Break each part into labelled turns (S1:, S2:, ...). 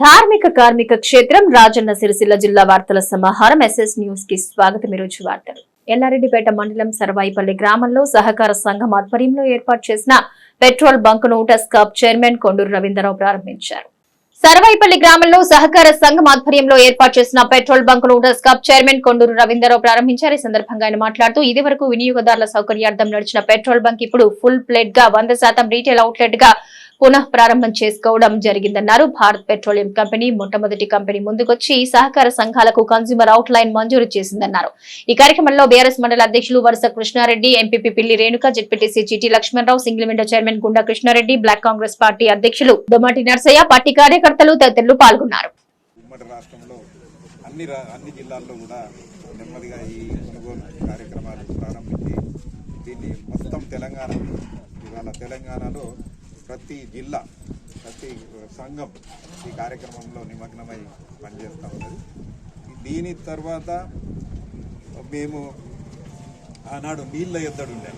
S1: ధార్మిక కార్మిక క్షేత్రం రాజన్న సిరిసిల్ల జిల్లా వార్తల సమాహారం ఎస్ఎస్ న్యూస్కి స్వాగతం. ఈరోజు వార్తలు. ఎల్లారెడ్డిపేట మండలం సరవాయిపల్లి గ్రామంలో సహకార సంఘం ఆధ్వర్యంలో ఏర్పాటు చేసిన పెట్రోల్ బంక్ను టస్కాప్ చైర్మన్ కొండూరు రవీంద్రరావు ప్రారంభించారు. సరవాయిపల్లి గ్రామంలో సహకార సంఘం ఆధ్వర్యంలో ఏర్పాటు చేసిన పెట్రోల్ బంక్ను టస్కాప్ చైర్మన్ కొండూరు రవీంద్రరావు ప్రారంభించారు. ఈ సందర్భంగా ఆయన మాట్లాడుతూ ఇది వరకు వినియోగదారుల సౌకర్యార్థం నడిచిన పెట్రోల్ బంక్ ఇప్పుడు ఫుల్ ప్లేట్గా వంద శాతం రీటైల్ అవుట్లెట్గా పునః ప్రారంభం చేసుకోవడం జరిగిందన్నారు. భారత్ పెట్రోలియం కంపెనీ మొట్టమొదటి కంపెనీ ముందుకొచ్చి సహకార సంఘాలకు కన్స్యూమర్ అవుట్ లైన్ మంజూరు చేసిందన్నారు. ఈ కార్యక్రమంలో బీఆర్ఎస్ మండల అధ్యక్షులు వరుస Krishnareddy MPP Pilli Renuka ZPTC Chitti Lakshmanarao single window chairman Gunda Krishnareddy black Congress party అధ్యక్షులు దొమాటి నర్సయ్య పార్టీ కార్యకర్తలు తదితరులు పాల్గొన్నారు.
S2: అన్ని అన్ని జిల్లాల్లో కూడా నెమ్మదిగా ఈ కొనుగోలు కార్యక్రమాలు ప్రారంభించి దీన్ని మొత్తం తెలంగాణ ఇవాళ తెలంగాణలో ప్రతి జిల్లా ప్రతి సంఘం ఈ కార్యక్రమంలో నిమగ్నమై పనిచేస్తూ ఉన్నది. దీని తర్వాత మేము ఆనాడు నీళ్ళ ఎద్దడు ఉండే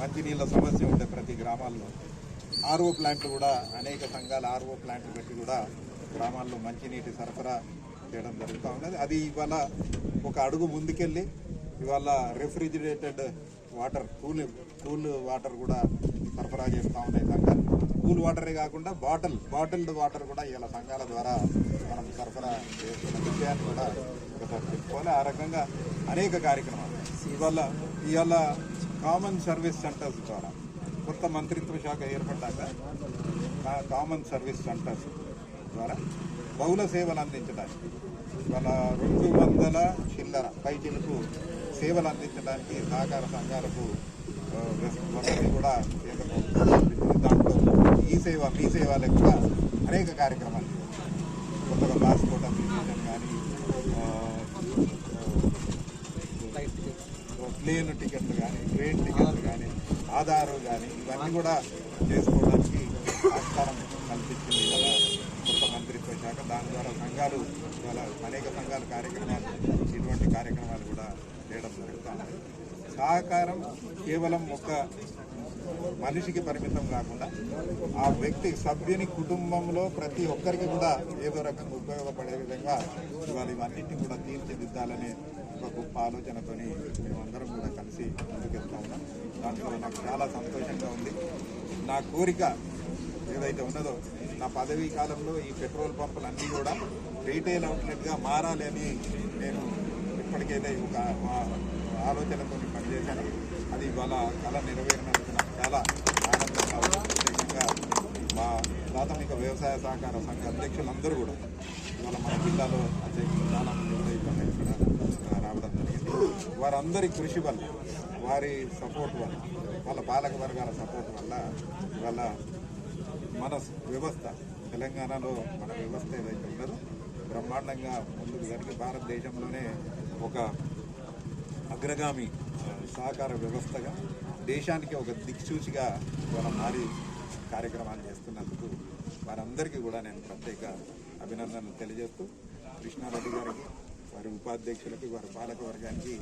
S2: మంచినీళ్ళ సమస్య ఉండే ప్రతి గ్రామాల్లో. ఆర్ఓ ప్లాంట్లు కూడా అనేక సంఘాలు ఆర్ఓ ప్లాంట్లు పెట్టి కూడా గ్రామాల్లో మంచినీటి సరఫరా చేయడం జరుగుతూ ఉన్నది. అది ఇవాళ ఒక అడుగు ముందుకెళ్ళి ఇవాళ refrigerated water cool cool water కూడా సరఫరా చేస్తూ ఉన్నాయి సంఘాలు కూల్ వాటరే కాకుండా బాటిల్ బాటిల్డ్ వాటర్ కూడా ఇలా సంఘాల ద్వారా మనం సరఫరా చేస్తున్న విషయాన్ని కూడా ఒకసారి చెప్పుకోవాలి. ఆ రకంగా అనేక కార్యక్రమాలు. ఇవాళ ఇవాళ కామన్ సర్వీస్ సెంటర్స్ ద్వారా కొత్త మంత్రిత్వ శాఖ ఏర్పడ్డాక కామన్ సర్వీస్ సెంటర్స్ ద్వారా బహుళ సేవలు అందించడానికి ఇవాళ రెండు వందల చిల్లర పైచిలకు సేవలు అందించడానికి సహకార సంఘాలకు వసతి కూడా కేంద్ర ప్రభుత్వం దాంట్లో ఈ సేవ మీ సేవ లెక్క అనేక కార్యక్రమాలు కొత్తగా పాస్పోర్ట్ అప్లికేషన్ కానీ ప్లేన్ టికెట్లు కానీ ట్రైన్ టికెట్లు కానీ ఆధారు కానీ ఇవన్నీ కూడా చేసుకోవడానికి ఆస్కారం కల్పించింది ఇవాళ కొత్త మంత్రిత్వ శాఖ. దాని ద్వారా సంఘాలు ఇవాళ అనేక సంఘాల కార్యక్రమాలు ఇటువంటి కార్యక్రమాలు చేయడం సహకారం కేవలం ఒక మనిషికి పరిమితం కాకుండా ఆ వ్యక్తి సభ్యుని కుటుంబంలో ప్రతి ఒక్కరికి కూడా ఏదో రకంగా ఉపయోగపడే విధంగా ఇవాళ ఇవన్నింటినీ కూడా తీర్చిదిద్దాలనే ఒక గొప్ప ఆలోచనతోని మేమందరం కూడా కలిసి ముందుకెళ్తా ఉన్నాం. దాంట్లో నాకు చాలా సంతోషంగా ఉంది. నా కోరిక ఏదైతే ఉన్నదో నా పదవీ కాలంలో ఈ పెట్రోల్ పంపులు అన్నీ కూడా రీటైల్ అవుట్లెట్గా మారాలి అని నేను ఇప్పటికైతే ఒక ఆలోచనతో పనిచేశాను అది ఇవాళ కళ నెరవేరినందుకు నాకు చాలా ఆనందంగా ప్రత్యేకంగా మా ప్రాథమిక వ్యవసాయ సహకార సంఘ అధ్యక్షులందరూ కూడా ఇవాళ మన జిల్లాలో అధ్యక్షులు చాలామంది కూడా ఇక్కడ రావడం జరిగింది. వారందరి కృషి వల్ల వారి సపోర్ట్ వల్ల వాళ్ళ పాలక వర్గాల సపోర్ట్ వల్ల ఇవాళ మన వ్యవస్థ తెలంగాణలో మన వ్యవస్థ ఏదైతే ఉన్నదో బ్రహ్మాండంగా ముందుకు జరిగి భారతదేశంలోనే ఒక అగ్రగామి సహకార వ్యవస్థగా దేశానికి ఒక దిక్సూచిగా మనం మారి కార్యక్రమాలు చేస్తున్నందుకు వారందరికీ కూడా నేను ప్రత్యేక అభినందనలు తెలియజేస్తూ కృష్ణారెడ్డి గారికి వారి ఉపాధ్యక్షులకి వారి పాలక వర్గానికి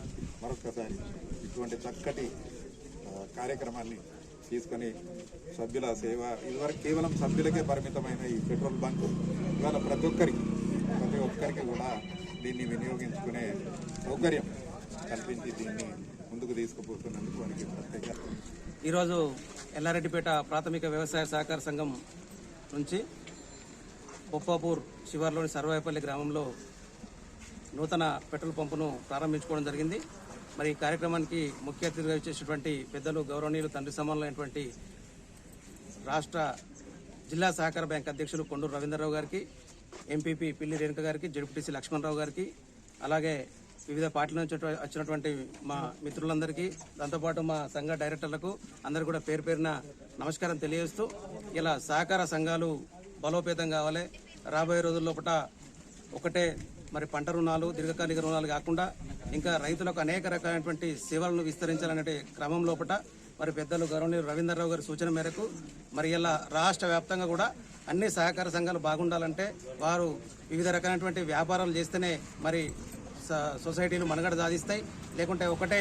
S2: మరొకసారి ఇటువంటి చక్కటి కార్యక్రమాన్ని తీసుకొని సభ్యుల సేవ ఇదివరకు కేవలం సభ్యులకే పరిమితమైన ఈ పెట్రోల్ బంక్ ఇవాళ ప్రతి ఒక్కరికి ప్రతి ఒక్కరికి కూడా దీన్ని వినియోగించుకునే సౌకర్యం కల్పించి దీన్ని ముందుకు తీసుకుపోతున్నందుకు మనకి ప్రత్యేక
S3: ఈరోజు ఎల్లారెడ్డిపేట ప్రాథమిక వ్యవసాయ సహకార సంఘం నుంచి బొప్పాపూర్ శివార్లోని సర్వాయపల్లి గ్రామంలో నూతన పెట్రోల్ పంపును ప్రారంభించుకోవడం జరిగింది. మరి ఈ కార్యక్రమానికి ముఖ్య అతిథిగా ఇచ్చేసినటువంటి పెద్దలు గౌరవనీయులు తండ్రి సమానమైనటువంటి రాష్ట్ర జిల్లా సహకార బ్యాంక్ అధ్యక్షులు కొండూరు రవీంద్రరావు గారికి ఎంపీపీ పిల్లి రేణుక గారికి జడ్పీటీసీ లక్ష్మణరావు గారికి అలాగే వివిధ పార్టీల నుంచి వచ్చినటువంటి మా మిత్రులందరికీ దాంతోపాటు మా సంఘ డైరెక్టర్లకు అందరు కూడా పేరు పేరున నమస్కారం తెలియజేస్తూ ఇలా సహకార సంఘాలు బలోపేతం కావాలి. రాబోయే రోజుల్లోపట ఒకటే మరి పంట రుణాలు దీర్ఘకాలిక రుణాలు కాకుండా ఇంకా రైతులకు అనేక రకాలైనటువంటి సేవలను విస్తరించాలనే క్రమం లోపల మరి పెద్దలు గౌరవనీయులు రవీంద్రరావు గారి సూచన మేరకు మరి ఇలా రాష్ట్ర వ్యాప్తంగా కూడా అన్ని సహకార సంఘాలు బాగుండాలంటే వారు వివిధ రకాలైనటువంటి వ్యాపారాలు చేస్తేనే మరి స- సొసైటీలు మనుగడ సాధిస్తాయి. లేకుంటే ఒకటే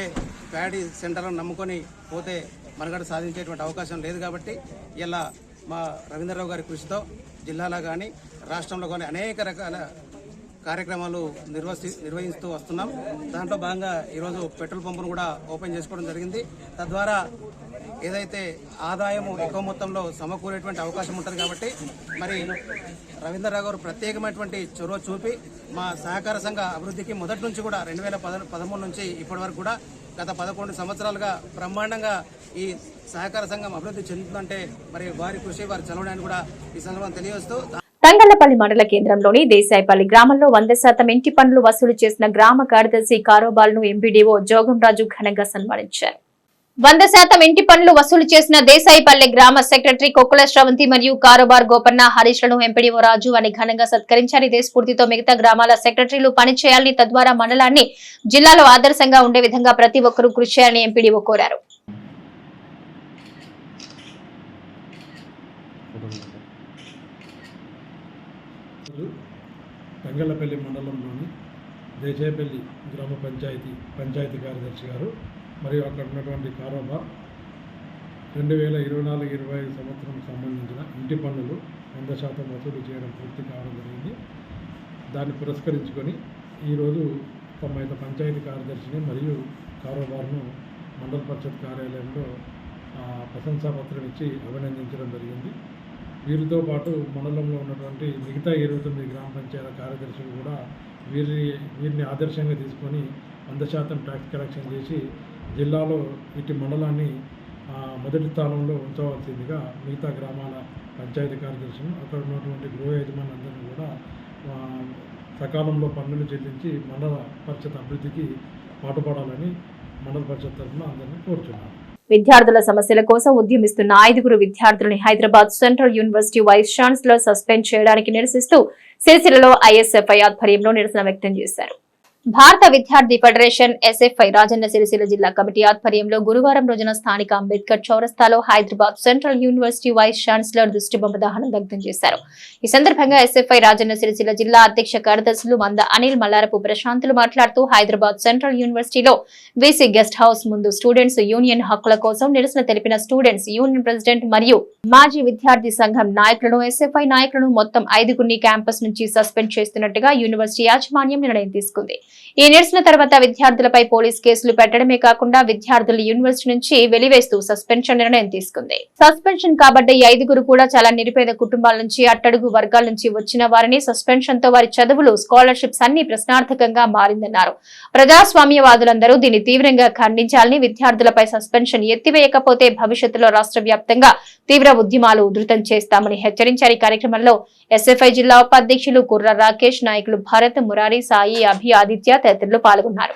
S3: ప్యాడీ సెంటర్లను నమ్ముకొని పోతే మనుగడ సాధించేటువంటి అవకాశం లేదు కాబట్టి ఇలా మా రవీంద్రరావు గారి కృషితో జిల్లాలో కానీ రాష్ట్రంలో కానీ అనేక రకాల కార్యక్రమాలు నిర్వహి నిర్వహిస్తూ వస్తున్నాం. దాంట్లో భాగంగా ఈరోజు పెట్రోల్ పంపును కూడా ఓపెన్ చేసుకోవడం జరిగింది. తద్వారా ఏదైతే ఆదాయము ఎక్కువ మొత్తంలో సమకూరేటువంటి అవకాశం ఉంటుంది కాబట్టి మరి రవీంద్రరావు గారు ప్రత్యేకమైనటువంటి చొరవ చూపి మా సహకార సంఘ అభివృద్ధికి మొదటి నుంచి కూడా రెండు వేల పద పదమూడు నుంచి ఇప్పటి వరకు కూడా గత పదకొండు సంవత్సరాలుగా బ్రహ్మాండంగా ఈ సహకార సంఘం అభివృద్ధి చెందుతుందంటే మరి వారి కృషి వారి చదవడానికి కూడా ఈ సందర్భంగా తెలియజేస్తూ
S1: తంగళ్ళపల్లి మండల కేంద్రంలోని దేశాయిపల్లి గ్రామంలో వంద శాతం ఇంటి పనులు వసూలు చేసిన గ్రామ కార్యదర్శి కారోబాల్ను ఎంపీడీఓ జోగంరాజు ఘనంగా సన్మానించారు. వంద శాతం ఇంటి పనులు వసూలు చేసిన దేశాయిపల్లె గ్రామ సెక్రటరీ కొక్కుల శ్రవంతి మరియు కారోబార్ గోపన్న హరీష్లను ఎంపీడీఓ రాజు అని ఘనంగా సత్కరించారు. ఇదే స్ఫూర్తితో మిగతా గ్రామాల సెక్రటరీలు పనిచేయాలని తద్వారా మండలాన్ని జిల్లాలో ఆదర్శంగా ఉండే విధంగా ప్రతి ఒక్కరూ కృషి చేయాలని ఎంపీడీఓ కోరారు.
S4: మండలంలోని దేశాయపల్లి గ్రామ పంచాయతీ పంచాయతీ కార్యదర్శి గారు మరియు అక్కడ ఉన్నటువంటి కారోబార్ రెండు వేల ఇరవై నాలుగు ఇరవై ఐదు సంవత్సరం సంబంధించిన ఇంటి పన్నులు వంద శాతం వసూలు చేయడం పూర్తి కావడం జరిగింది. దాన్ని పురస్కరించుకొని ఈరోజు తమ యొక్క పంచాయతీ కార్యదర్శిని మరియు కారోబార్ను మండల పరిషత్ కార్యాలయంలో ప్రశంసాపత్రం ఇచ్చి అభినందించడం జరిగింది. వీరితో పాటు మండలంలో ఉన్నటువంటి మిగతా ఇరవై తొమ్మిది గ్రామ పంచాయతీ కార్యదర్శులు కూడా వీరి వీరిని ఆదర్శంగా తీసుకొని వంద శాతం ట్యాక్స్ కలెక్షన్ చేసి జిల్లాలో ఇటు మండలాన్ని మొదటి స్థానంలో ఉంచవలసిందిగా మిగతా గ్రామాల పంచాయతీ కార్యదర్శులు అక్కడ ఉన్నటువంటి గృహ యజమానులందరినీ కూడా సకాలంలో పన్నులు చెల్లించి మండల పరిషత్ అభివృద్ధికి పాటుపడాలని మండల పరిషత్ తరఫున అందరినీ కోరుచున్నాను.
S1: విద్యార్థుల సమస్యల కోసం ఉద్యమిస్తున్న ఐదుగురు విద్యార్థులని Hyderabad central university vice chancellor suspend చేయడానికి నిరసిస్తూ సిరిసిల్లలో ఐఎస్ఎఫ్ఐ ఆధ్వర్యంలో నిరసన వ్యక్తం చేశారు. భారత విద్యార్థి ఫెడరేషన్ ఎస్ఎఫ్ఐ రాజన్న సిరిసిల్ల జిల్లా కమిటీ ఆధ్వర్యంలో గురువారం రోజున స్థానిక అంబేద్కర్ చౌరస్తాలో Hyderabad central university vice chancellor దృష్టిబొమ్మ దహనం దగ్ధం చేశారు. ఈ సందర్భంగా ఎస్ఎఫ్ఐ రాజన్న సిరిసిల్ల జిల్లా అధ్యక్ష కార్యదర్శులు మంద అనిల్ మల్లారపు ప్రశాంతులు మాట్లాడుతూ హైదరాబాద్ సెంట్రల్ యూనివర్సిటీలో వీసీ గెస్ట్ హౌస్ ముందు స్టూడెంట్స్ యూనియన్ హక్కుల కోసం నిరసన తెలిపిన స్టూడెంట్స్ యూనియన్ ప్రెసిడెంట్ మరియు మాజీ విద్యార్థి సంఘం నాయకులను ఎస్ఎఫ్ఐ నాయకులను మొత్తం ఐదుగురిని క్యాంపస్ నుంచి సస్పెండ్ చేస్తున్నట్టుగా యూనివర్సిటీ యాజమాన్యం నిర్ణయం తీసుకుంది. ఈ నిరసన తర్వాత విద్యార్థులపై పోలీస్ కేసులు పెట్టడమే కాకుండా విద్యార్థులు యూనివర్సిటీ నుంచి వెలివేస్తూ సస్పెన్షన్ నిర్ణయం తీసుకుంది. సస్పెన్షన్ కాబట్టి ఐదుగురు కూడా చాలా నిరుపేద కుటుంబాల నుంచి అట్టడుగు వర్గాల నుంచి వచ్చిన వారిని సస్పెన్షన్తో వారి చదువులు స్కాలర్షిప్స్ అన్ని ప్రశ్నార్థకంగా మారిందన్నారు. ప్రజాస్వామ్యవాదులందరూ దీన్ని తీవ్రంగా ఖండించాలని విద్యార్థులపై సస్పెన్షన్ ఎత్తివేయకపోతే భవిష్యత్తులో రాష్ట్ర వ్యాప్తంగా తీవ్ర ఉద్యమాలు ఉధృతం చేస్తామని హెచ్చరించారు. ఈ కార్యక్రమంలో ఎస్ఎఫ్ఐ జిల్లా ఉపాధ్యక్షులు కుర్ర రాకేష్ నాయకులు భరత్ మురారి సాయి అభి ఆదిత్య తదితరులు పాల్గొన్నారు.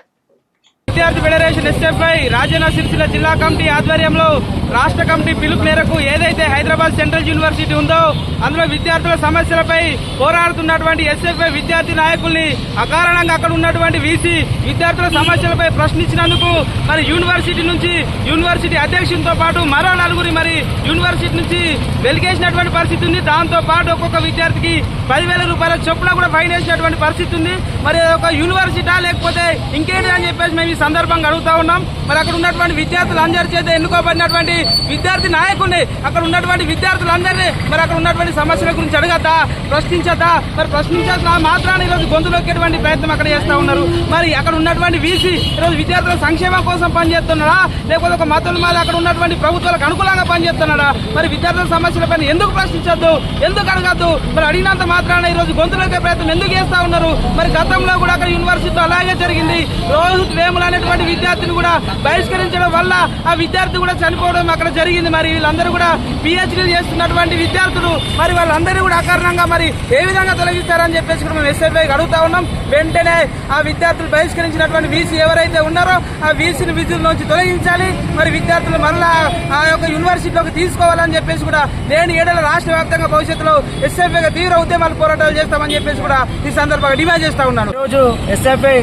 S5: విద్యార్థి ఫెడరేషన్ ఎస్ఎఫ్ఐ రాజన్న సిరిసిల్ల జిల్లా కమిటీ ఆధ్వర్యంలో రాష్ట్ర కమిటీ పిలుపు మేరకు ఏదైతే హైదరాబాద్ సెంట్రల్ యూనివర్సిటీ ఉందో అందులో విద్యార్థుల సమస్యలపై పోరాడుతున్నటువంటి ఎస్ఎఫ్ఐ విద్యార్థి నాయకుల్ని అకారణంగా అక్కడ ఉన్నటువంటి వీసీ విద్యార్థుల సమస్యలపై ప్రశ్నించినందుకు మరి యూనివర్సిటీ నుంచి యూనివర్సిటీ అధ్యక్షునితో పాటు మరో నలుగురి మరి యూనివర్సిటీ నుంచి వెలిగేసినటువంటి పరిస్థితి ఉంది. దాంతో పాటు ఒక్కొక్క విద్యార్థికి పదివేల రూపాయల చొప్పున కూడా ఫైన్ వేసినటువంటి పరిస్థితి ఉంది. మరి ఒక యూనివర్సిటా లేకపోతే ఇంకేంటి అని చెప్పేసి మేము ఈ సందర్భంగా అడుగుతా ఉన్నాం. మరి అక్కడ ఉన్నటువంటి విద్యార్థులు అందరి చేత ఎన్నుకోబడినటువంటి విద్యార్థి నాయకుడిని అక్కడ ఉన్నటువంటి విద్యార్థులందరినీ మరి అక్కడ ఉన్నటువంటి సమస్యల గురించి అడగద్దా ప్రశ్నించద్దా? మరి ప్రశ్నించాల్సిన మాత్రాన్ని ఈరోజు గొంతులోకేటువంటి ప్రయత్నం అక్కడ చేస్తా ఉన్నారు. మరి అక్కడ ఉన్నటువంటి వీసీ ఈరోజు విద్యార్థుల సంక్షేమం కోసం పనిచేస్తున్నాడా? లేకపోతే ఒక మతం మాది అక్కడ ఉన్నటువంటి ప్రభుత్వాలకు అనుకూలంగా పనిచేస్తున్నాడా? మరి విద్యార్థుల సమస్యలపైన ఎందుకు ప్రశ్నించొద్దు? ఎందుకు అడగద్దు? మరి అడిగినంత మాత్రాన ఈ రోజు గొంతులోకే ప్రయత్నం ఎందుకు చేస్తూ ఉన్నారు? మరి గతంలో కూడా అక్కడ యూనివర్సిటీలో అలాగే జరిగింది. రోజు వేములు అనేటువంటి విద్యార్థిని కూడా బహిష్కరించడం వల్ల ఆ విద్యార్థి కూడా చనిపోవడం అక్కడ జరిగింది. మరి వీళ్ళందరూ కూడా పిహెచ్డీలు చేస్తున్నటువంటి విద్యార్థులు మరి వాళ్ళందరూ కూడా అకారణంగా మరి ఏ విధంగా తొలగిస్తారని చెప్పేసి కూడా మేము ఎస్ఎఫ్ఐ అడుగుతా ఉన్నాం. వెంటనే ఆ విద్యార్థులు బహిష్కరించినటువంటి వీసీ ఎవరైతే ఉన్నారో ఆ వీసీని విధుల నుంచి తొలగించాలి. మరి విద్యార్థులు మరలా ఆ యొక్క యూనివర్సిటీలోకి తీసుకోవాలని చెప్పేసి కూడా నేను ఏడల రాష్ట్ర వ్యాప్తంగా భవిష్యత్తులో ఎస్ఎఫ్ఐగా తీవ్ర ఉద్యమాలు పోరాటాలు చేస్తామని చెప్పేసి కూడా ఈ సందర్భంగా డిమాండ్ చేస్తా ఉన్నాను.
S6: ఈరోజు ఎస్ఎఫ్ఐ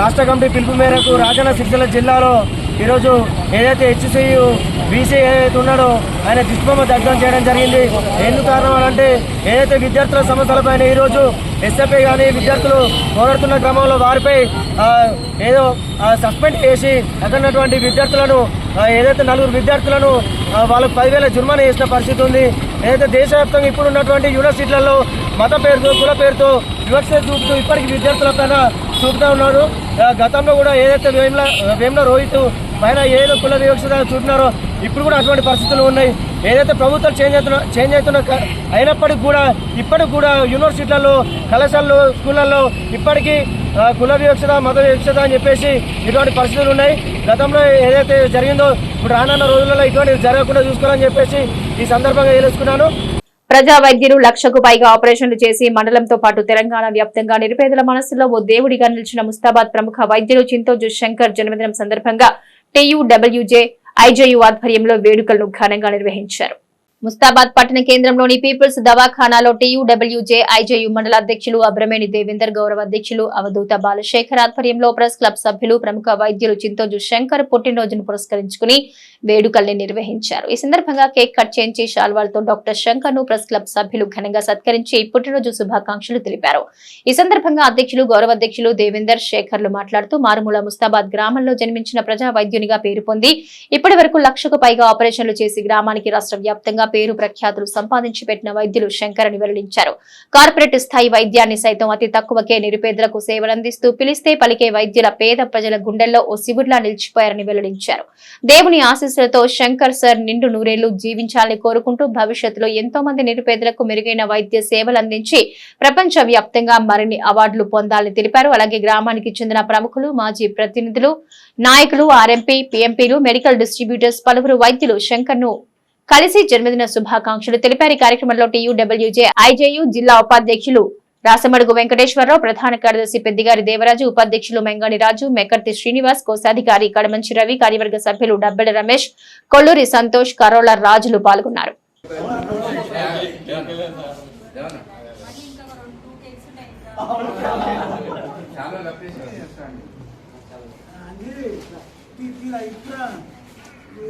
S6: రాష్ట్ర కమిటీ పిలుపు మేరకు రాజన్న సిరిసిల్ల జిల్లాలో ఈరోజు ఏదైతే హెచ్సియు బీసీ ఏదైతే ఉన్నాడో ఆయన దిష్టిబొమ్మ దగ్ధం చేయడం జరిగింది. ఎందుకు కారణం అంటే ఏదైతే విద్యార్థుల సమస్యలపైన ఈరోజు ఎస్ఎఫ్ఐ కానీ విద్యార్థులు పోరాడుతున్న క్రమంలో వారిపై ఏదో సస్పెండ్ చేసి అక్కడ ఉన్నటువంటి విద్యార్థులను ఏదైతే నలుగురు విద్యార్థులను వాళ్ళకు పదివేల జుర్మానా చేసిన పరిస్థితి ఉంది.
S7: ఏదైతే దేశవ్యాప్తంగా ఇప్పుడు ఉన్నటువంటి యూనివర్సిటీలలో మత పేరుతో కుల పేరుతో వివక్ష చూపుతూ ఇప్పటికీ విద్యార్థుల పైన చూపుతా ఉన్నాడు. గతంలో కూడా ఏదైతే వేమ్ల వేమ్ల రోహిత్ పైన ఏదో కుల వివక్షత చూపినారో ఇప్పుడు కూడా అటువంటి పరిస్థితులు ఉన్నాయి. ఏదైతే ప్రభుత్వం చేంజ్ అవుతున్న చేంజ్ అవుతున్న అయినప్పటికి అయినప్పటికీ కూడా ఇప్పటికి కూడా యూనివర్సిటీలలో కళాశాలలో స్కూళ్ళల్లో ఇప్పటికీ కుల వివక్షత మత వివక్షత అని చెప్పేసి ఇటువంటి పరిస్థితులు ఉన్నాయి. గతంలో ఏదైతే జరిగిందో ఇప్పుడు రానున్న రోజులలో ఇటువంటివి జరగకుండా చూసుకోవాలని చెప్పేసి ఈ సందర్భంగా తెలుసుకున్నాను.
S1: ప్రజా వైద్యులు లక్షకు పైగా ఆపరేషన్లు చేసి మండలంతో పాటు తెలంగాణ వ్యాప్తంగా నిరుపేదల మనస్సులో ఓ దేవుడిగా నిలిచిన ముస్తాబాద్ ప్రముఖ వైద్యులు చింతోజు శంకర్ జన్మదినం సందర్భంగా టీయూడబ్ల్యూజే ఐజేయు ఆధ్వర్యంలో వేడుకలను ఘనంగా నిర్వహించారు. ముస్తాబాద్ పట్టణ కేంద్రంలోని పీపుల్స్ దవాఖానాలో టీయూడబ్ల్యూజే ఐజేయు మండల అధ్యక్షులు అబ్రమేణి దేవేందర్ గౌరవ అధ్యక్షులు అవధూత బాలశేఖర్ ఆధ్వర్యంలో ప్రెస్ క్లబ్ సభ్యులు ప్రముఖ వైద్యులు చింతోజు శంకర్ పుట్టినరోజును పురస్కరించుకుని వేడుకల్ని నిర్వహించారు. ఈ సందర్భంగా కేక్ కట్ చేయించి శాల్వాలతో డాక్టర్ శంకర్ను ప్రెస్ క్లబ్ సభ్యులు ఘనంగా సత్కరించి పుట్టినరోజు శుభాకాంక్షలు తెలిపారు. ఈ సందర్భంగా అధ్యక్షులు గౌరవ అధ్యక్షులు దేవేందర్ శేఖర్లు మాట్లాడుతూ మారుమూల ముస్తాబాద్ గ్రామంలో జన్మించిన ప్రజా వైద్యునిగా పేరు పొంది ఇప్పటి వరకు లక్షకు పైగా ఆపరేషన్లు చేసి గ్రామానికి రాష్ట్ర వ్యాప్తంగా పేరు ప్రఖ్యాతులు సంపాదించి పెట్టిన వైద్యులు శంకర్ అని వెల్లడించారు. కార్పొరేట్ స్థాయి వైద్యాన్ని సైతం అతి తక్కువకే నిరుపేదలకు సేవలందిస్తూ పిలిస్తే పలికే వైద్యుల పేద ప్రజల గుండెల్లో ఓ శివుడిలా నిలిచిపోయారని వెల్లడించారు. దేవుని ఆశీస్సులతో శంకర్ సార్ నిండు నూరేళ్ళు జీవించాలని కోరుకుంటూ భవిష్యత్తులో ఎంతో మంది నిరుపేదలకు మెరుగైన వైద్య సేవలందించి ప్రపంచ వ్యాప్తంగా మరిన్ని అవార్డులు పొందాలని తెలిపారు. అలాగే గ్రామానికి చెందిన ప్రముఖులు మాజీ ప్రతినిధులు నాయకులు ఆర్ఎంపీ పీఎంపీలు మెడికల్ డిస్ట్రిబ్యూటర్స్ పలువురు వైద్యులు శంకర్ను కలిసి జన్మదిన శుభాకాంక్షలు తెలిపారు. ఈ కార్యక్రమంలో టీయూడబ్ల్యూజే ఐజేయు జిల్లా ఉపాధ్యక్షులు రాసమడుగు వెంకటేశ్వరరావు ప్రధాన కార్యదర్శి పెద్దిగారి దేవరాజు ఉపాధ్యక్షులు మెంగాని రాజు మెకర్తి శ్రీనివాస్ కోశాధికారి కడమంచి రవి కార్యవర్గ సభ్యులు డబ్బెడ రమేష్ కొల్లూరి సంతోష్ కరోల రాజులు పాల్గొన్నారు.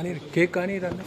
S8: కానీ కేక్ కానీ రండి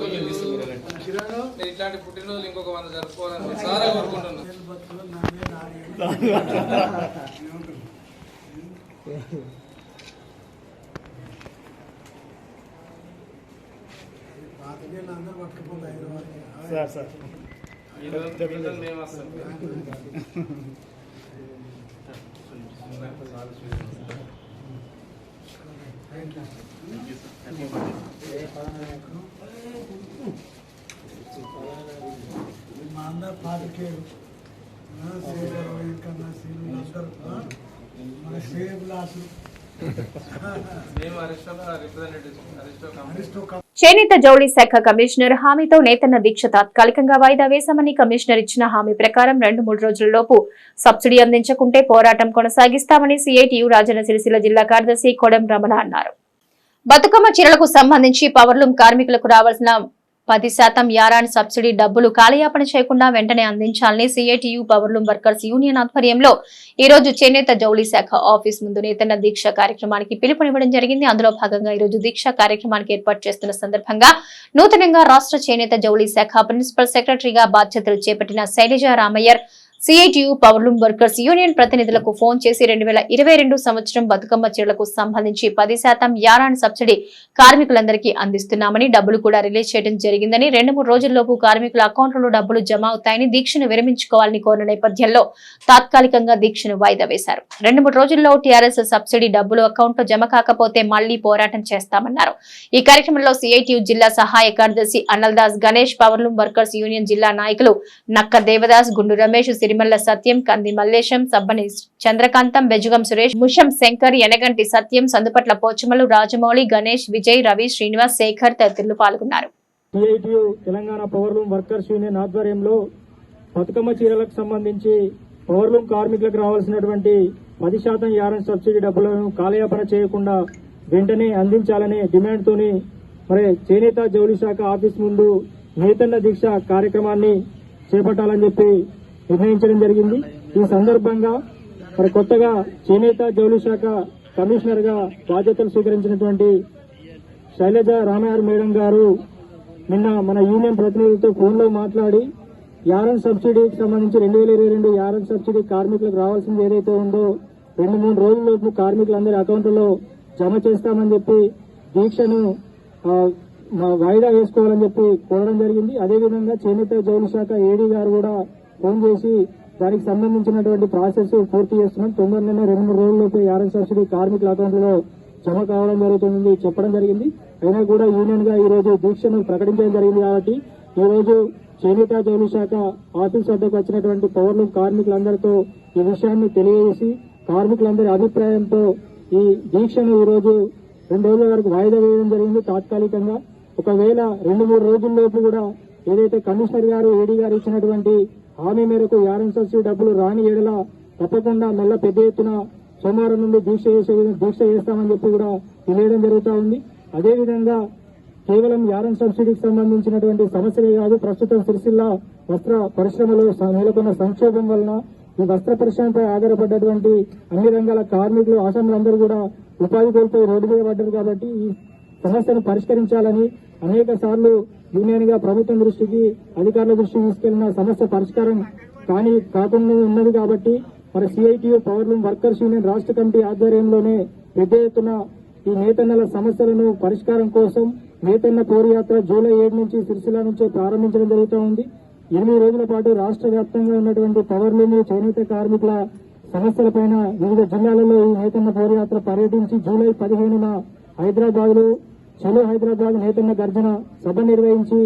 S5: ఇట్లాంటి పుట్టినరోజులు ఇంకొక వంద జరుపుకోవాలని సారా కోరుకుంటున్నాను
S9: సార్ సార్.
S5: మేము వస్తాం.
S10: మా అందరు పాతికేడు కన్నా అందరూ మన
S1: చేనేత జౌళి శాఖ కమిషనర్ హామీతో నేతన్న దీక్ష తాత్కాలికంగా వాయిదా వేశామని కమిషనర్ ఇచ్చిన హామీ ప్రకారం రెండు మూడు రోజులలోపు సబ్సిడీ అందించకుంటే పోరాటం కొనసాగిస్తామని సిఐటియు రాజన్న సిరిసిల్ల జిల్లా కార్యదర్శి కొడం రమణ అన్నారు. బతుకమ్మ చీరలకు సంబంధించి పవర్లూమ్ కార్మికులకు రావాల్సిన పది శాతం యారాన్ సబ్సిడీ డబ్బులు కాలయాపన చేయకుండా వెంటనే అందించాలని సిఐటియు పవర్లూమ్ వర్కర్స్ యూనియన్ ఆధ్వర్యంలో ఈ రోజు చేనేత జౌళి శాఖ ఆఫీస్ ముందు నేతన్న దీక్ష కార్యక్రమానికి పిలుపునివ్వడం జరిగింది. అందులో భాగంగా ఈ రోజు దీక్ష కార్యక్రమానికి ఏర్పాటు చేస్తున్న సందర్భంగా నూతనంగా రాష్ట్ర చేనేత జౌళి శాఖ ప్రిన్సిపల్ సెక్రటరీగా బాధ్యతలు చేపట్టిన Shailaja Ramaiyer CITU powerloom workers union ప్రతినిధులకు ఫోన్ చేసి రెండు వేల ఇరవై రెండు సంవత్సరం బతుకమ్మ చీరలకు సంబంధించి పది శాతం యారాన్ సబ్సిడీ కార్మికులందరికీ అందిస్తున్నామని డబ్బులు కూడా రిలీజ్ చేయడం జరిగిందని రెండు మూడు రోజుల్లోపు కార్మికుల అకౌంట్లలో డబ్బులు జమ అవుతాయని దీక్షను విరమించుకోవాలని కోరిన నేపథ్యంలో తాత్కాలికంగా దీక్షను వాయిదా వేశారు. రెండు మూడు రోజుల్లో టీఆర్ఎస్ సబ్సిడీ డబ్బులు అకౌంట్లో జమ కాకపోతే మళ్ళీ పోరాటం చేస్తామన్నారు. ఈ కార్యక్రమంలో సిఐటియు జిల్లా సహాయ కార్యదర్శి Annaldas Ganesh powerloom workers union జిల్లా నాయకులు నక్క దేవదాస్ గుండు రమేష్ సిరిమల్ల సత్యం కంది మల్లేశం సబ్బని చంద్రకాంతం బెజుగం సురేష్ ముషం శంకర్ ఎనగంటి సత్యం సందుపట్ల పోచమలు రాజమౌళి గణేష్ విజయ్ రవి శ్రీనివాస్ శేఖర్ తదితరులు పాల్గొన్నారు.
S6: CITU Telangana powerloom workers union ఆధ్వర్యంలో బతుకమ్మ చీరలకు సంబంధించి పవర్లూమ్ కార్మికులకు రావాల్సినటువంటి పది శాతం యారన్ సబ్సిడీ డబ్బులను కాలయాపన చేయకుండా వెంటనే అందించాలనే డిమాండ్తోని మరి చేనేత జౌళి శాఖ ఆఫీస్ ముందు నేతన్న దీక్ష కార్యక్రమాన్ని చేపట్టాలని చెప్పి నిర్ణయించడం జరిగింది. ఈ సందర్భంగా మరి కొత్తగా చేనేత జౌలి శాఖ కమిషనర్గా బాధ్యతలు స్వీకరించినటువంటి శైలజ రామయ్య మేడం గారు నిన్న మన యూనియన్ ప్రతినిధులతో ఫోన్లో మాట్లాడి యారన్ సబ్సిడీకి సంబంధించి రెండు వేల ఇరవై రెండు యారన్ సబ్సిడీ కార్మికులకు రావాల్సింది ఏదైతే ఉందో రెండు మూడు రోజుల్లోపు కార్మికులందరి అకౌంట్లలో జమ చేస్తామని చెప్పి దీక్షను మా వాయిదా వేసుకోవాలని చెప్పి కోరడం జరిగింది. అదేవిధంగా చేనేత జౌలి శాఖ ఏడీ గారు కూడా ఫోన్ చేసి దానికి సంబంధించినటువంటి ప్రాసెస్ పూర్తి చేస్తున్నాం. తొందరలోనే రెండు మూడు రోజుల్లోపు యారన్ సబ్సిడీ కార్మికుల అకౌంట్లలో జమ కావడం జరుగుతుంది చెప్పడం జరిగింది. అయినా కూడా యూనియన్గా ఈ రోజు దీక్షను ప్రకటించడం జరిగింది కాబట్టి ఈ రోజు చేనేత జౌలు శాఖ ఆఫీస్ వద్దకు వచ్చినటువంటి పౌరులు కార్మికులందరితో ఈ విషయాన్ని తెలియజేసి కార్మికులందరి అభిప్రాయంతో ఈ దీక్షను ఈ రోజు రెండు రోజుల వరకు వాయిదా వేయడం జరిగింది తాత్కాలికంగా. ఒకవేళ రెండు మూడు రోజుల్లోపు కూడా ఏదైతే కమిషనర్ గారు ఏడీ గారు ఇచ్చినటువంటి హామీ మేరకు యారన్ సబ్సిడీ డబ్బులు రాని ఏడల తప్పకుండా మెల్ల పెద్ద ఎత్తున సోమవారం నుండి దీక్ష చేసే దీక్ష చేస్తామని చెప్పి కూడా తెలియడం జరుగుతూ ఉంది. అదేవిధంగా కేవలం యారన్ సబ్సిడీకి సంబంధించినటువంటి సమస్యలే కాదు ప్రస్తుతం సిరిసిల్ల వస్త్ర పరిశ్రమలో నెలకొన్న సంక్షోభం వలన ఈ వస్త్ర పరిశ్రమపై ఆధారపడ్డటువంటి అన్ని రంగాల కార్మికులు ఆసాములందరూ కూడా ఉపాధి కోల్పోయి రోడ్డు మీద పడ్డారు కాబట్టి ఈ సమస్యను పరిష్కరించాలని అనేక సార్లు యూనియన్గా ప్రభుత్వం దృష్టికి అధికారుల దృష్టికి తీసుకెళ్ళిన సమస్య పరిష్కారం కానీ కాకుండా ఉన్నది కాబట్టి మరి సిఐటియు పవర్లూమ్ వర్కర్స్ యూనియన్ రాష్ట్ర కమిటీ ఆధ్వర్యంలోనే పెద్ద ఎత్తున ఈ నేతన్నల సమస్యలను పరిష్కారం కోసం నేతన్న పోరుయాత్ర జూలై ఏడు నుంచి సిరిసిల్ల నుంచి ప్రారంభించడం జరుగుతూ ఉంది. ఎనిమిది రోజుల పాటు రాష్ట్ర వ్యాప్తంగా ఉన్నటువంటి పవర్లూమ్ చేనేత కార్మికుల సమస్యలపైన వివిధ జిల్లాలలో ఈ నేతన్న పోరుయాత్ర పర్యటించి జూలై పదిహేనున హైదరాబాద్లో చలో హైదరాబాద్ నేతన్న గర్జన సభ నిర్వహించి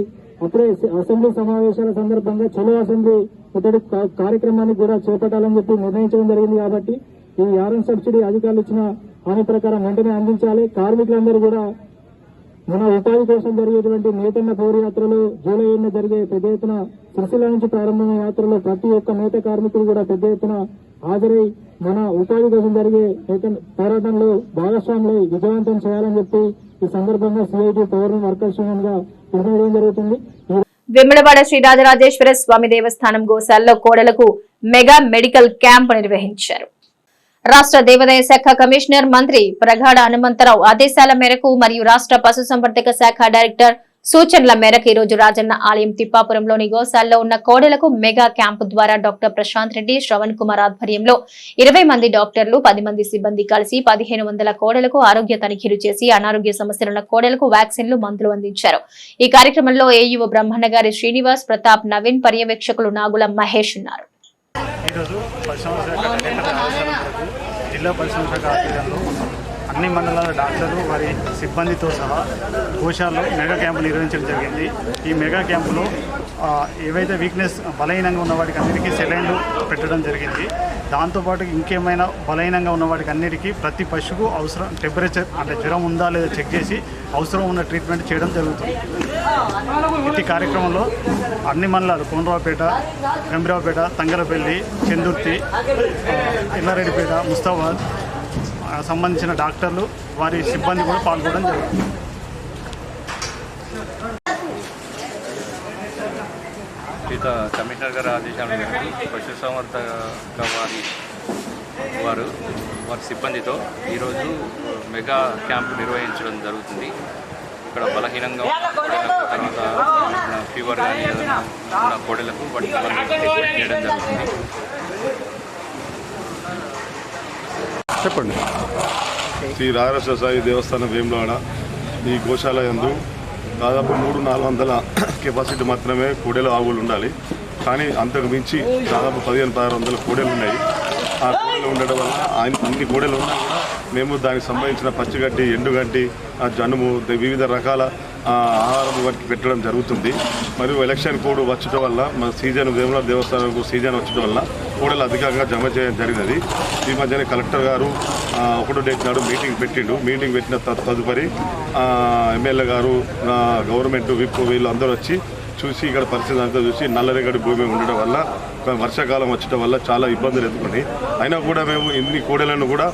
S6: అప్పుడే అసెంబ్లీ సమావేశాల సందర్భంగా చలో అసెంబ్లీ ఇతడి కార్యక్రమాన్ని కూడా చేపట్టాలని చెప్పి నిర్ణయించడం జరిగింది కాబట్టి ఈ యారన్ సబ్సిడీ అధికారులు ఇచ్చిన హామీ ప్రకారం వెంటనే అందించాలి. కార్మికులందరూ కూడా మన ఉపాధి కోసం జరిగేటువంటి నేతన్న పౌర యాత్రలో జూలై ఏడున జరిగే పెద్ద ఎత్తున సిరిసిల్ల నుంచి ప్రారంభమైన యాత్రలో ప్రతి ఒక్క నేత కార్మికులు కూడా పెద్ద ఎత్తున హాజరై మన ఉపాధి కోసం జరిగే పోరాటంలో భాగస్వాములు విజయవంతం చేయాలని చెప్పి ఈ సందర్భంగా సిఐటి పౌర వర్కర్స్ యూనియన్గా నిర్ణయించడం జరుగుతుంది. ఈ
S1: శ్రీ రాజరాజేశ్వర స్వామి దేవస్థానం గోశాలలో కోడలకు మెగా మెడికల్ క్యాంప్ నిర్వహించారు. రాష్ట్ర దేవాదాయ శాఖ కమిషనర్ మంత్రి ప్రగాఢ హనుమంతరావు ఆదేశాల మేరకు మరియు రాష్ట్ర పశుసంవర్ధక శాఖ డైరెక్టర్ సూచనల మేరకు ఈ రోజు రాజన్న ఆలయం తిప్పాపురంలోని గోశాలలో ఉన్న కోడలకు మెగా క్యాంపు ద్వారా డాక్టర్ ప్రశాంత్ రెడ్డి శ్రవణ్ కుమార్ ఆధ్వర్యంలో ఇరవై మంది డాక్టర్లు పది మంది సిబ్బంది కలిసి పదిహేను వందల కోడలకు ఆరోగ్య తనిఖీలు చేసి అనారోగ్య సమస్యలున్న కోడలకు వ్యాక్సిన్లు మందులు అందించారు. ఈ కార్యక్రమంలో ఏఈఓ బ్రహ్మణగారి శ్రీనివాస్ ప్రతాప్ నవీన్ పర్యవేక్షకులు నాగుల మహేష్ ఉన్నారు.
S11: జిల్లా పరిశ్రమ శాఖ ఆధ్వర్యంలో
S9: అన్ని మండలాల డాక్టర్లు వారి సిబ్బందితో సహా గోశాలలో మెగా క్యాంపు నిర్వహించడం జరిగింది. ఈ మెగా క్యాంపులో ఏవైతే వీక్నెస్ బలహీనంగా ఉన్న వాటికి అన్నిటికీ సెలైన్లు పెట్టడం జరిగింది. దాంతోపాటు ఇంకేమైనా బలహీనంగా ఉన్న వాటికి అన్నిటికీ ప్రతి పశువుకు అవసరం టెంపరేచర్ అంటే జ్వరం ఉందా లేదా చెక్ చేసి అవసరం ఉన్న ట్రీట్మెంట్ చేయడం జరుగుతుంది. ప్రతి కార్యక్రమంలో అన్ని మండలాలు కోనరావుపేట గంభీరావుపేట తంగరపల్లి చెందుర్తి ఎల్లారెడ్డిపేట ముస్తాబాద్ సంబంధించిన డాక్టర్లు వారి సిబ్బంది కూడా పాల్గొనడం జరుగుతుంది.
S12: గీత కమిషనర్ గారి ఆదేశాల మేరకు పశుసంవర్ధక వారి వారు వారి సిబ్బందితో ఈరోజు మెగా క్యాంప్ నిర్వహించడం జరుగుతుంది. ఇక్కడ బలహీనంగా తర్వాత ఫీవర్ కానీ ఉన్న కోడలకు వాటి చేయడం జరుగుతుంది.
S8: చెప్పండి.
S13: శ్రీ రాజరాజ సాయి దేవస్థానం వేములవాడ ఈ గోశాల ఎందు దాదాపు మూడు నాలుగు వందల కెపాసిటీ మాత్రమే కోడెల ఆవులు ఉండాలి. కానీ అంతకు మించి దాదాపు పదిహేను పదహారు వందల కోడెలు ఉన్నాయి. ఆ కోడెలు ఉండడం వల్ల ఆయన అన్ని కోడెలు ఉన్నా మేము దానికి సంబంధించిన పచ్చిగడ్డి ఎండుగడ్డి ఆ జనుము వివిధ రకాల ఆహారం వాటికి పెట్టడం జరుగుతుంది. మరియు ఎలక్షన్ కోడ్ వచ్చటం వల్ల మన సీజన్ వేముల దేవస్థానంకు సీజన్ వచ్చటం వల్ల కోడలు అధికంగా జమ చేయడం జరిగినది. ఈ మధ్యనే కలెక్టర్ గారు ఒకటో డేట్ నాడు మీటింగ్ పెట్టిండు. మీటింగ్ పెట్టిన త- తదుపరి ఎమ్మెల్యే గారు గవర్నమెంట్ విప్ వీళ్ళు అందరూ వచ్చి చూసి ఇక్కడ పరిస్థితి అంతా చూసి నల్లరేగడి భూమి ఉండడం వల్ల వర్షాకాలం వచ్చటం వల్ల చాలా ఇబ్బందులు ఎదుర్కొని అయినా కూడా మేము ఇన్ని కోడలను కూడా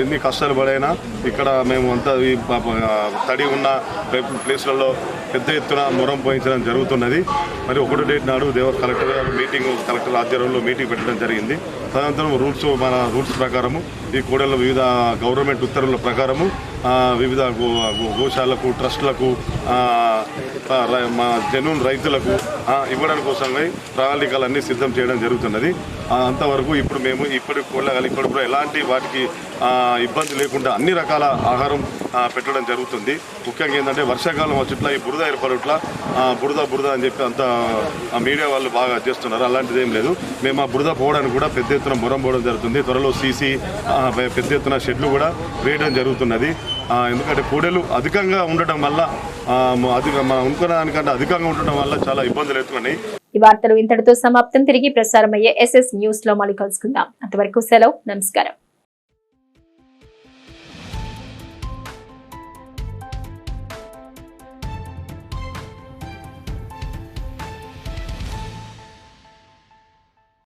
S13: ఎన్ని కష్టాలు పడైనా ఇక్కడ మేము అంతా ఈ తడి ఉన్న ప్లేస్లలో పెద్ద ఎత్తున మొరం పోయించడం జరుగుతున్నది. మరి ఒకటో డేట్ నాడు దేవ కలెక్టర్ గారు మీటింగ్ కలెక్టర్ ఆధ్వర్యంలో మీటింగ్ పెట్టడం జరిగింది. తదనంతరం రూల్స్ మన రూల్స్ ప్రకారము ఈ కూడలో వివిధ గవర్నమెంట్ ఉత్తర్వుల ప్రకారము వివిధ గో గోశాలకు ట్రస్టులకు రై- మా జనూన్ రైతులకు ఇవ్వడానికి కోసమై ప్రణాళికలన్నీ సిద్ధం చేయడం జరుగుతున్నది. అంతవరకు ఇప్పుడు మేము ఇప్పటికి కూడా ఇప్పుడు కూడా ఎలాంటి వాటికి ఇబ్బంది లేకుండా అన్ని రకాల ఆహారం పెట్టడం జరుగుతుంది. ముఖ్యంగా ఏంటంటే వర్షాకాలం వచ్చుట్లా ఈ బురద ఏర్పడట్ల బురద బురద అని చెప్పి అంత మీడియా వాళ్ళు బాగా చేస్తున్నారు. అలాంటిది ఏం లేదు. మేము ఆ బురద పోవడానికి కూడా పెద్ద ఎత్తున మొరం పోవడం జరుగుతుంది. త్వరలో సీసీ పెద్ద ఎత్తున షెడ్లు కూడా వేయడం జరుగుతున్నది. ఎందుకంటే కోడెలు అధికంగా ఉండటం వల్ల ఆ, అధిక మనం అనుకున్న దానికంటే అధికంగా ఉండటం వల్ల చాలా ఇబ్బందులు ఎత్తుకున్నాయి
S1: ఈ వార్తలు ఇంతటితో సమాప్తం. తిరిగి ప్రసారమయ్యే ఎస్ఎస్ న్యూస్లో మళ్ళీ కలుసుకుందాం. అంతవరకు సెలవు. నమస్కారం.